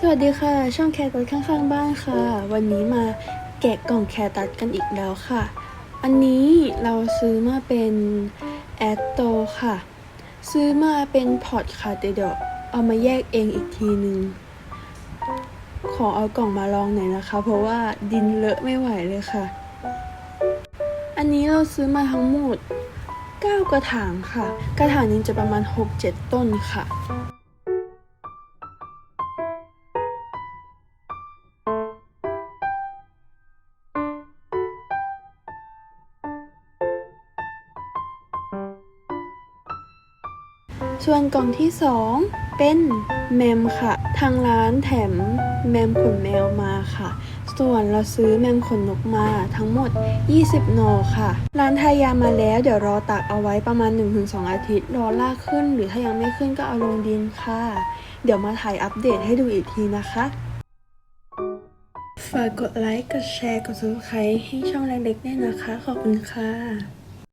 สวัสดีค่ะ ช่องแคร์ตัดข้างๆบ้านค่ะ วันนี้มาแกะกล่องแคร์ตัดกันอีกแล้วค่ะ อันนี้เราซื้อมาเป็นแอตโตค่ะ ซื้อมาเป็นพอร์ตค่ะเดี๋ยวเอามาแยกเองอีกทีนึง ขอเอากล่องมาลองหน่อยนะคะ เพราะว่าดินเลอะไม่ไหวเลยค่ะ อันนี้เราซื้อมาทั้งหมด 9 กระถางค่ะ กระถางนึงจะประมาณ 6-7 ต้นค่ะ ส่วนกล่องที่ 2 เป็นแมมค่ะ ทางร้านแถมแมมขนแมวมาค่ะ ส่วนเราซื้อแมมขนนกมาทั้งหมด 20หนอค่ะ ร้านทายามาแล้วเดี๋ยวรอตากเอาไว้ประมาณ 1-2 อาทิตย์ รอลากขึ้น หรือถ้ายังไม่ขึ้นก็เอาลงดินค่ะ เดี๋ยวมาถ่ายอัปเดตให้ดูอีกทีนะคะฝากกดไลค์ กดแชร์ กด subscribe ให้ช่องเล็กๆด้วยนะคะ ขอบคุณค่ะ